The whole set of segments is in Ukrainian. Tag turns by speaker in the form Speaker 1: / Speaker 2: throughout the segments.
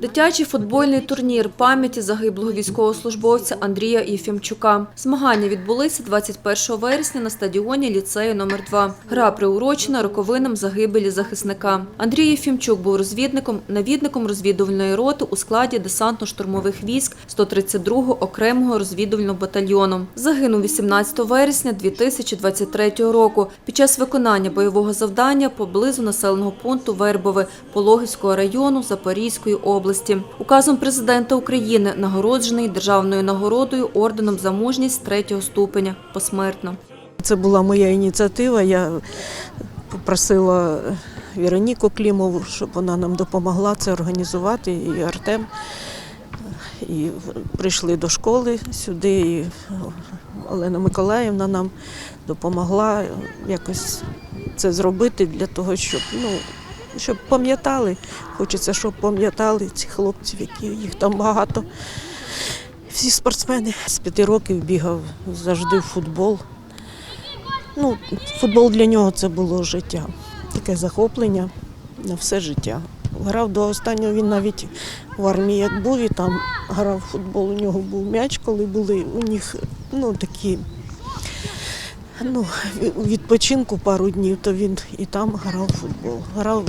Speaker 1: Дитячий футбольний турнір пам'яті загиблого військовослужбовця Андрія Єфімчука. Змагання відбулися 21 вересня на стадіоні ліцею номер 2 Гра приурочена роковинам загибелі захисника. Андрій Єфімчук був розвідником, навідником розвідувальної роти у складі десантно-штурмових військ 132-го окремого розвідувального батальйону. Загинув 18 вересня 2023 року під час виконання бойового завдання поблизу населеного пункту Вербове Пологівського району Запорізької області. Указом президента України нагороджений державною нагородою орденом за мужність третього ступеня посмертно.
Speaker 2: Це була моя ініціатива. Я попросила Вероніку Клімову, щоб вона нам допомогла це організувати, і Артем. І прийшли до школи сюди, і Олена Миколаївна нам допомогла якось це зробити для того, щоб, ну, щоб пам'ятали. Хочеться, щоб пам'ятали цих хлопців, які їх там багато. Всі спортсмени з п'яти років бігав завжди в футбол. Ну, футбол для нього це було життя, таке захоплення на все життя. Грав до останнього, він навіть в армії як був і там грав в футбол. У нього був м'яч, коли були у них ну, такі ну, відпочинку пару днів, то він і там грав футбол. Грав,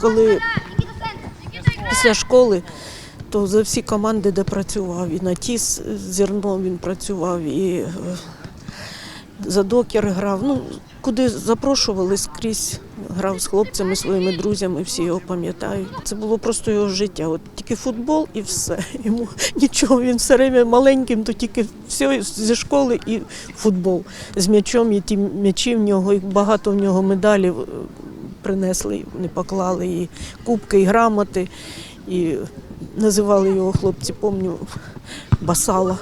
Speaker 2: коли після школи, то за всі команди, де працював, і на ТІС зерно він працював, і е, за докер грав. Ну, куди запрошували скрізь, грав з хлопцями, своїми друзями, всі його пам'ятають. Це було просто його життя. От тільки футбол і все. Йому нічого, він все время маленьким, то тільки все зі школи і футбол. З м'ячом, і ті м'ячі в нього, і багато в нього медалів е, принесли, не поклали, і кубки, і грамоти. І називали його хлопці, помню, Басала.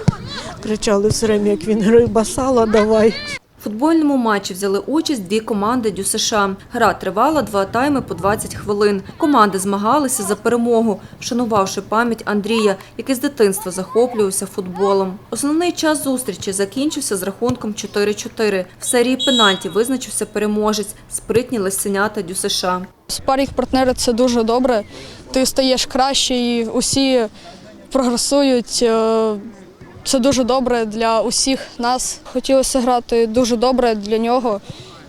Speaker 2: Кричали все время, як він грає, Басала, давай.
Speaker 1: В футбольному матчі взяли участь дві команди ДЮСШ. Гра тривала два тайми по 20 хвилин. Команди змагалися за перемогу, вшанувавши пам'ять Андрія, який з дитинства захоплювався футболом. Основний час зустрічі закінчився з рахунком 4-4. В серії пенальті визначився переможець – спритні лисенята ДЮСШ.
Speaker 3: Спарінг партнери це дуже добре. Ти стаєш краще і усі прогресують. Е, Це дуже добре для усіх нас. Хотілося грати дуже добре для нього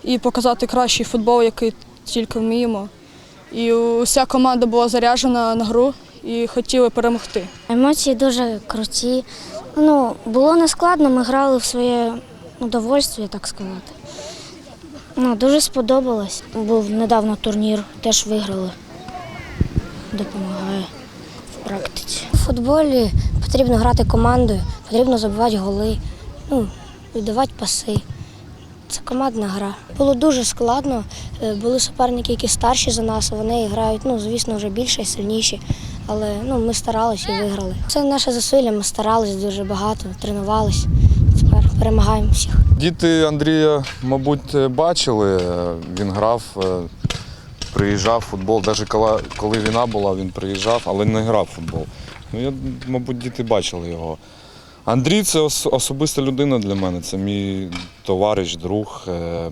Speaker 3: і показати кращий футбол, який тільки вміємо. І уся команда була заряджена на гру і хотіли перемогти.
Speaker 4: Емоції дуже круті. Ну, було не складно, ми грали в своє удовольствие, так сказати. Ну, дуже сподобалось. Був недавно турнір, теж виграли. Допомагає практиці. У футболі потрібно грати командою, потрібно забивати голи, ну, віддавати паси. Це командна гра. Було дуже складно. Е, Були суперники, які старші за нас, вони грають, ну, звісно, вже більше і сильніші. Але ну, ми старалися і виграли. Це наше зусилля, ми старалися дуже багато, тренувалися. Тепер перемагаємо всіх.
Speaker 5: Діти Андрія, мабуть, бачили. Він грав, е, приїжджав футбол. Навіть коли, коли війна була, він приїжджав, але не грав в футбол. Ну, я, мабуть, діти бачили його. Андрій це ос- особиста людина для мене. Це мій товариш, друг. Е,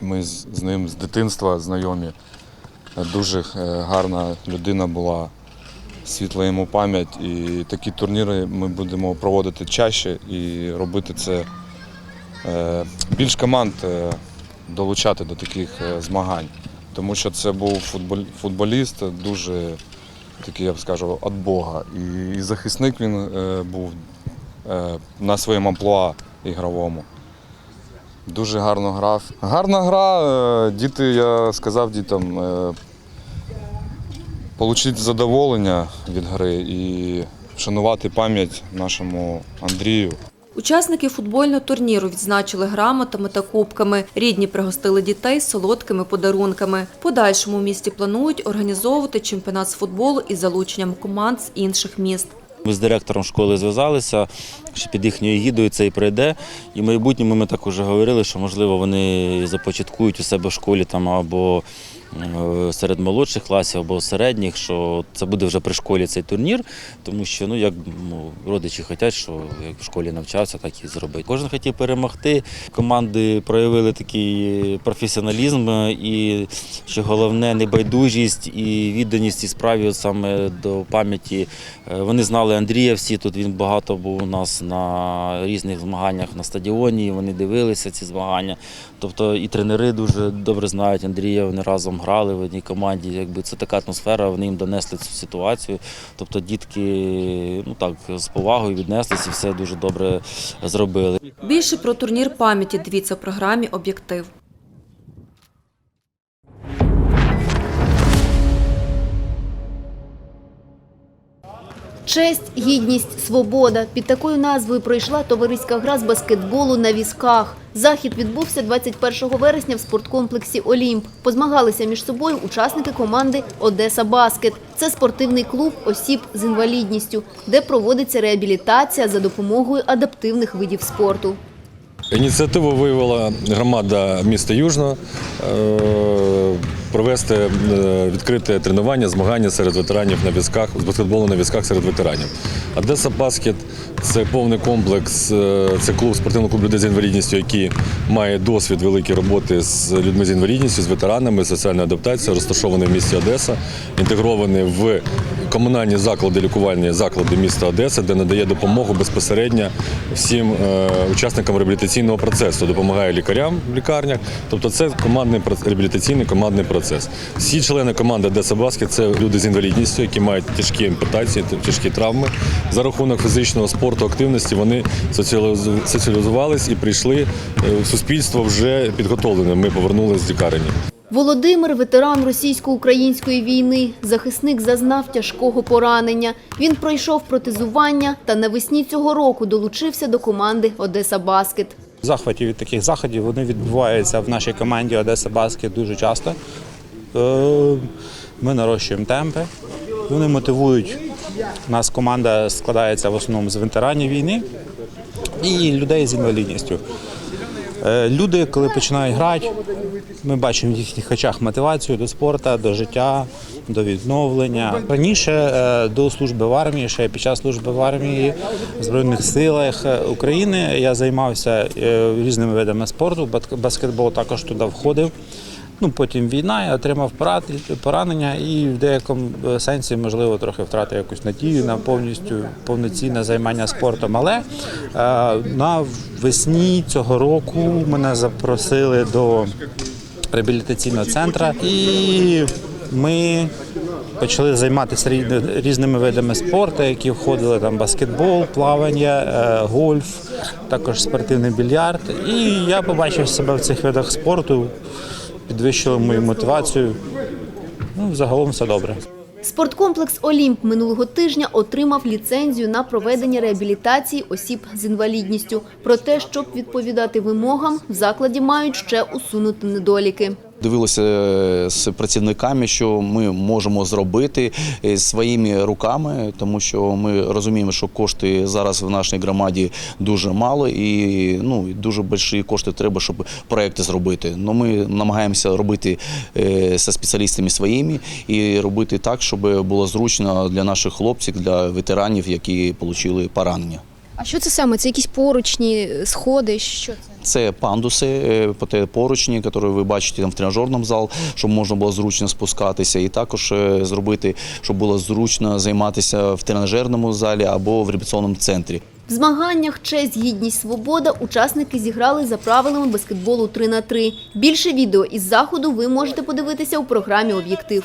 Speaker 5: Ми з ним з дитинства знайомі. Е, Дуже е, гарна людина була. Світла йому пам'ять. І такі турніри ми будемо проводити чаще і робити це більш команд долучати до таких змагань. Тому що це був футболіст, дуже такий, я б скажу, від Бога. І, захисник він е, був е, на своєму амплуа ігровому. Дуже гарно грав. Гарна гра. е, Діти, я сказав дітям, отримати задоволення від гри і вшанувати пам'ять нашому Андрію.
Speaker 1: Учасники футбольного турніру відзначили грамотами та кубками. Рідні пригостили дітей солодкими подарунками. Подальшому в місті планують організовувати чемпіонат з футболу із залученням команд з інших міст.
Speaker 6: Ми з директором школи зв'язалися, що під їхньою гідою це і пройде. І в майбутньому ми так уже говорили, що можливо вони започаткують у себе в школі там або серед молодших класів або середніх, що це буде вже при школі цей турнір, тому що ну як ну, родичі хочуть, що як в школі навчався, так і зробити. Кожен хотів перемогти. Команди проявили такий професіоналізм е, і що головне небайдужість і відданість цій справі саме до пам'яті. Е, Вони знали Андрія всі. Тут він багато був у нас на різних змаганнях на стадіоні. Вони дивилися ці змагання. Тобто і тренери дуже добре знають Андрія. Вони разом грали в одній команді. Якби це така атмосфера, вони їм донесли цю ситуацію. Тобто дітки ну так з повагою віднеслися і все дуже добре зробили.
Speaker 1: Більше про турнір пам'яті дивіться в програмі Об'єктив.
Speaker 7: Честь, гідність, свобода. Під такою назвою пройшла товариська гра з баскетболу на візках. Захід відбувся 21 вересня в спорткомплексі Олімп. Позмагалися між собою учасники команди Одеса Баскет. Це спортивний клуб осіб з інвалідністю, де проводиться реабілітація за допомогою адаптивних видів спорту.
Speaker 8: Ініціативу виявила громада міста Южно е, провести е, відкрите тренування, змагання серед ветеранів на візках, з баскетболу на візках серед ветеранів. Одеса Баскет це повний комплекс, е, це клуб спортивний клуб людей з інвалідністю, який має досвід великої роботи з людьми з інвалідністю, з ветеранами, соціальна адаптація, розташований в місті Одеса, інтегрований в комунальні заклади лікувальні заклади міста Одеса, де надає допомогу безпосередньо всім е, учасникам реабілітаційного процесу, допомагає лікарям в лікарнях. Тобто це командний реабілітаційний командний процес. Всі члени команди Одеса Баскет це люди з інвалідністю, які мають тяжкі ампутації, тяжкі травми. За рахунок фізичного спорту, активності вони соціалізу- соціалізувались і прийшли е, в суспільство вже підготовленими. Ми повернулися з лікарні.
Speaker 7: Володимир – ветеран російсько-української війни. Захисник зазнав тяжкого поранення. Він пройшов протезування та навесні цього року долучився до команди Одеса Баскет.
Speaker 9: Захватів від таких заходів вони відбуваються в нашій команді Одеса Баскет дуже часто. Е, Ми нарощуємо темпи. Вони мотивують. У нас команда складається в основному з ветеранів війни і людей з інвалідністю. Е, Люди, коли починають грати, ми бачимо в їхніх очах мотивацію до спорту, до життя, до відновлення. Раніше е, до служби в армії, ще під час служби в армії в Збройних силах України я займався е, різними видами спорту. Баскетбол також туди входив. Ну, потім війна, я отримав пора- поранення і в деякому е, сенсі, можливо, трохи втратив якусь надію на повністю повноцінне займання спортом. Але е, на весні цього року мене запросили до реабілітаційного центру, і ми почали займатися різни- різними видами спорту, які входили там баскетбол, плавання, е, гольф, також спортивний більярд. І я побачив себе в цих видах спорту, підвищило мою мотивацію. Ну, загалом все добре.
Speaker 7: Спорткомплекс «Олімп» минулого тижня отримав ліцензію на проведення реабілітації осіб з інвалідністю. Проте, щоб відповідати вимогам, в закладі мають ще усунути недоліки.
Speaker 10: Дивилися е, з працівниками, що ми можемо зробити е, своїми руками, тому що ми розуміємо, що кошти зараз в нашій громаді дуже мало, і ну дуже великі кошти треба, щоб проекти зробити. Ну ми намагаємося робити е, зі спеціалістами своїми і робити так, щоб було зручно для наших хлопців, для ветеранів, які отримали поранення.
Speaker 11: А що це саме? Це якісь поручні, сходи? Що це?
Speaker 10: Це пандуси, е, поручні, які ви бачите там в тренажерному зал, щоб можна було зручно спускатися, і також е, зробити, щоб було зручно займатися в тренажерному залі або в реабілітаційному центрі.
Speaker 7: В змаганнях «Честь, гідність, свобода» учасники зіграли за правилами баскетболу 3 на 3 Більше відео із заходу ви можете подивитися у програмі «Об'єктив».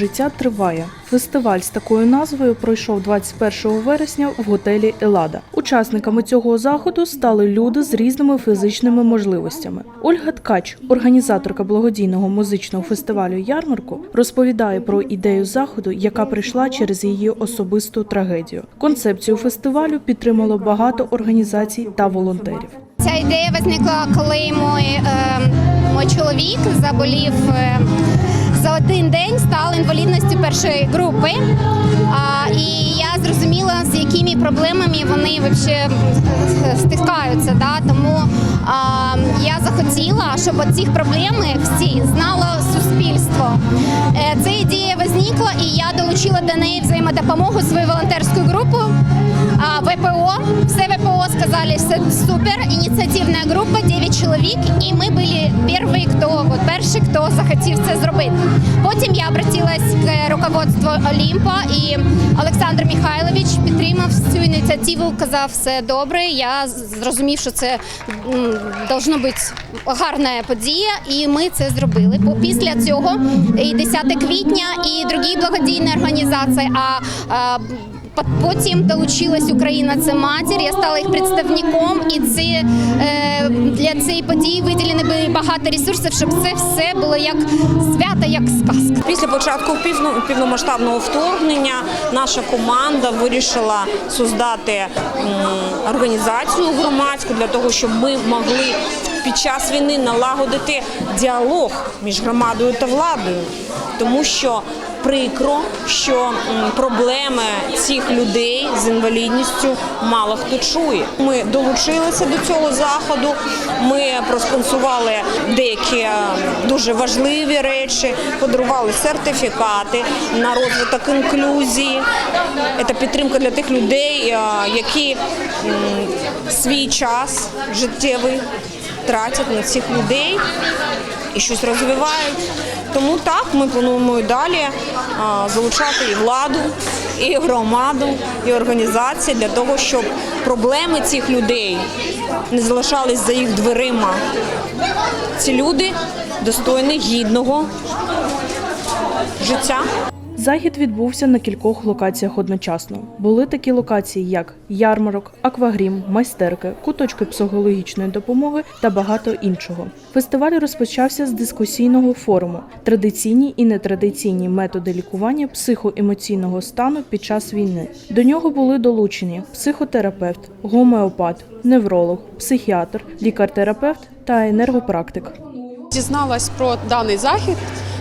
Speaker 12: Життя триває. Фестиваль з такою назвою пройшов 21 вересня в готелі Елада. Учасниками цього заходу стали люди з різними фізичними можливостями. Ольга Ткач, організаторка благодійного музичного фестивалю Ярмарку, розповідає про ідею заходу, яка прийшла через її особисту трагедію. Концепцію фестивалю підтримало багато організацій та волонтерів.
Speaker 11: Ця ідея виникла, коли мій, е, мій чоловік заболів е, за один день, став інвалідністю першої групи. А, і я зрозуміла, з якими проблемами вони вообще стикаються. Да? Тому а, я захотіла, щоб ці проблеми всі знало суспільство. Е, Ця ідея виникла, і я долучила до неї взаємодопомогу свою волонтерську групу. ВПО, все ВПО сказали, супер, ініціативна група, 9 чоловік, і ми були перші, хто, от перші, хто захотів це зробити. Потім я обратилась к руководству Олімпа, і Олександр Михайлович підтримав цю ініціативу, казав, все добре. Я зрозумів, що це должно бути гарна подія, і ми це зробили. Після цього і 10 квітня, і другі благодійні організації. А, Потім долучилась Україна це матір. Я стала їх представником, і ці е, для цієї події виділені багато ресурсів, щоб це все було як свято, як сказка.
Speaker 13: Після початку півно- повномасштабного вторгнення наша команда вирішила создати організацію громадську для того, щоб ми могли під час війни налагодити діалог між громадою та владою, тому що прикро, що проблеми цих людей з інвалідністю мало хто чує. Ми долучилися до цього заходу. Ми проспонсували деякі е, дуже важливі речі, подарували сертифікати на розвиток інклюзії. Це підтримка для тих людей, е, які свій час життєвий тратять на цих людей і щось розвивають. Тому так ми плануємо і далі залучати і владу, і громаду, і організації для того, щоб проблеми цих людей не залишались за їх дверима. Ці люди достойні гідного життя.
Speaker 12: Захід відбувся на кількох локаціях одночасно. Були такі локації, як ярмарок, аквагрім, майстерки, куточки психологічної допомоги та багато іншого. Фестиваль розпочався з дискусійного форуму Традиційні і нетрадиційні методи лікування психоемоційного стану під час війни. До нього були долучені психотерапевт, гомеопат, невролог, психіатр, лікар-терапевт та енергопрактик.
Speaker 14: Дізналась про даний захід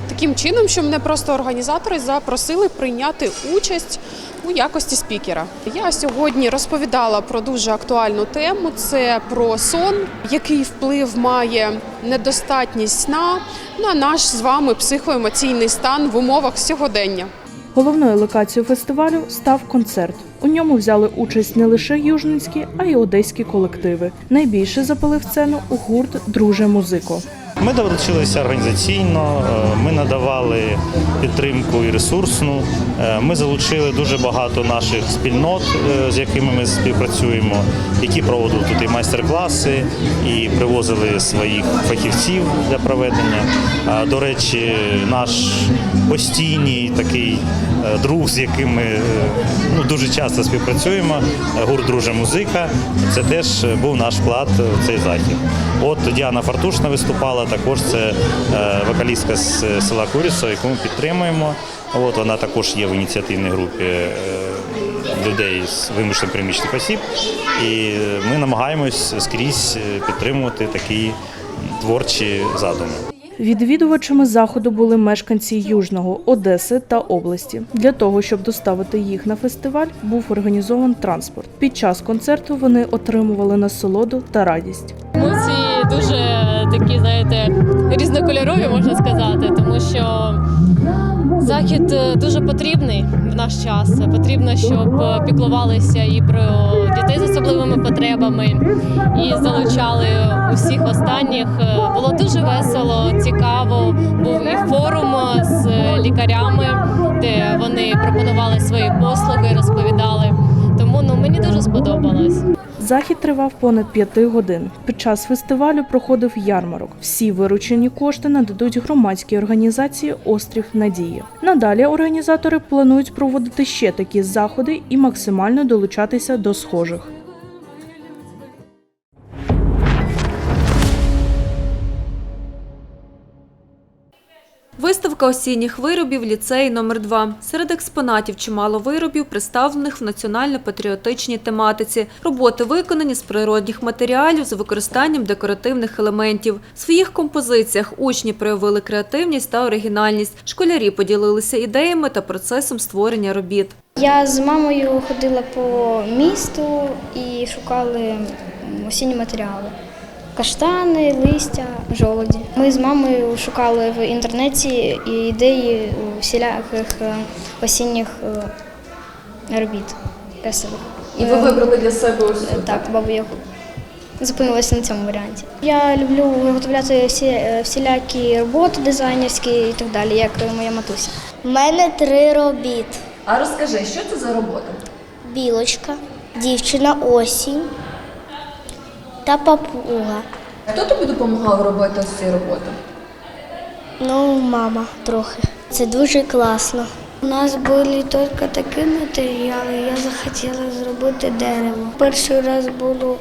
Speaker 14: таким чином, що мене просто організатори запросили прийняти участь у якості спікера. Я сьогодні розповідала про дуже актуальну тему: це про сон, який вплив має недостатність сна на наш з вами психоемоційний стан в умовах сьогодення.
Speaker 12: Головною локацією фестивалю став концерт. У ньому взяли участь не лише южницькі, а й одеські колективи. Найбільше запалив сцену гурт Друже музико.
Speaker 15: Ми долучилися організаційно, е, ми надавали підтримку і ресурсну. Е, Ми залучили дуже багато наших спільнот, е, з якими ми співпрацюємо, які проводили тут і майстер-класи, і привозили своїх фахівців для проведення. До речі, наш постійний такий друг, з яким ми ну, дуже часто співпрацюємо, гурт Друже музика. Це теж був наш вклад в цей захід. От Діана Фартушна виступала, також це е, вокалістка з села Курісо, яку ми підтримуємо. От вона також є в ініціативній групі е, людей з вимушених приміщених осіб. І ми намагаємось скрізь е, підтримувати такі творчі задуми.
Speaker 12: Відвідувачами заходу були мешканці Южного, Одеси та області. Для того, щоб доставити їх на фестиваль, був організован транспорт. Під час концерту вони отримували насолоду та радість.
Speaker 16: Дуже такі, знаєте, різнокольорові, можна сказати, тому що захід е, дуже потрібний в наш час. Потрібно, щоб е, піклувалися і про дітей з особливими потребами, і залучали усіх останніх. Е, Було дуже весело, цікаво. Був і форум з лікарями, де вони пропонували свої послуги, розповідали. Тому ну мені дуже сподобалось.
Speaker 12: Захід тривав понад п'яти годин. Під час фестивалю проходив ярмарок. Всі виручені кошти нададуть громадській організації Острів Надії. Надалі організатори планують проводити ще такі заходи і максимально долучатися до схожих.
Speaker 1: Виставка осінніх виробів ліцеї номер 2 Серед експонатів чимало виробів, представлених в національно-патріотичній тематиці. Роботи виконані з природних матеріалів з використанням декоративних елементів. В своїх композиціях учні проявили креативність та оригінальність. Школярі поділилися ідеями та процесом створення робіт.
Speaker 4: Я з мамою ходила по місту і шукали осінні матеріали. Каштани, листя, жолоді. Ми з мамою шукали в інтернеті ідеї всіляких е, осінніх е, робіт красивих.
Speaker 1: І ви
Speaker 4: Е,
Speaker 1: вибрали для себе ось цю,
Speaker 4: Так, бабу Ягу. Зупинилася на цьому варіанті. Я люблю виготовляти всі, всілякі роботи дизайнерські і так далі, як моя матуся. У мене три робіт:
Speaker 1: А розкажи, що це за робота?
Speaker 4: білочка, дівчина осінь та папуга.
Speaker 1: Хто тобі допомагав робити ось ці роботи?
Speaker 4: Ну, мама трохи. Це дуже класно. У нас були тільки такі матеріали, я захотіла зробити дерево. Перший раз було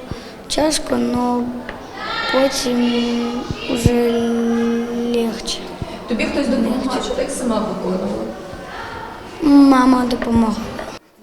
Speaker 4: тяжко, але потім вже легше.
Speaker 1: Тобі хтось допомагав, чи ти сама виконувала?
Speaker 4: Мама допомогла.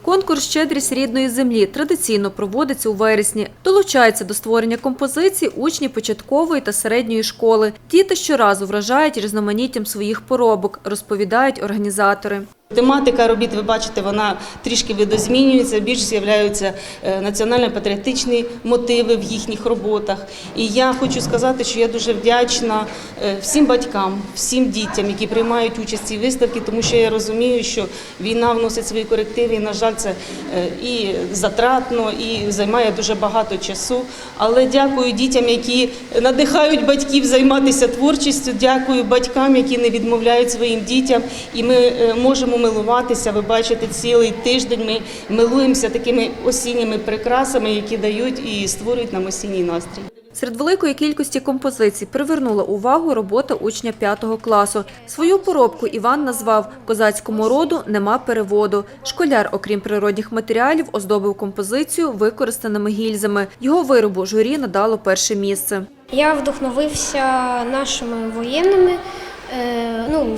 Speaker 1: Конкурс Щедрість рідної землі традиційно проводиться у вересні. Долучаються до створення композицій учні початкової та середньої школи. Діти щоразу вражають різноманіттям своїх поробок, розповідають організатори.
Speaker 15: Тематика робіт, ви бачите, вона трішки видозмінюється, більш з'являються е, національно-патріотичні мотиви в їхніх роботах. І я хочу сказати, що я дуже вдячна е, всім батькам, всім дітям, які приймають участь в цій виставці, тому що я розумію, що війна вносить свої корективи, і, на жаль, це е, і затратно, і займає дуже багато часу. Але дякую дітям, які надихають батьків займатися творчістю. Дякую батькам, які не відмовляють своїм дітям. І ми можемо милуватися. Ви бачите, цілий тиждень ми милуємося такими осінніми прикрасами, які дають і створюють нам осінній настрій.
Speaker 1: Серед великої кількості композицій привернула увагу робота учня 5 класу. Свою поробку Іван назвав «Козацькому роду нема переводу». Школяр, окрім природних матеріалів, оздобив композицію використаними гільзами. Його виробу журі надало перше місце.
Speaker 4: Я вдохновився нашими воєнними.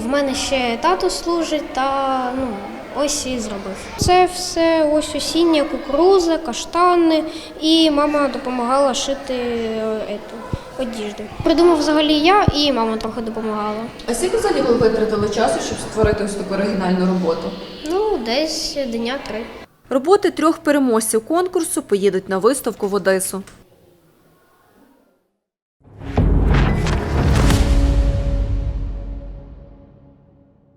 Speaker 4: В мене ще тато служить, та ну, ось і зробив. Це все ось осіння кукуруза, каштани, і мама допомагала шити е, ету, одіжду. Придумав взагалі я, і мама трохи допомагала.
Speaker 1: А скільки взагалі ви витратили часу, щоб створити ось таку оригінальну роботу?
Speaker 4: Ну, десь дня три.
Speaker 1: Роботи трьох переможців конкурсу поїдуть на виставку в Одесу.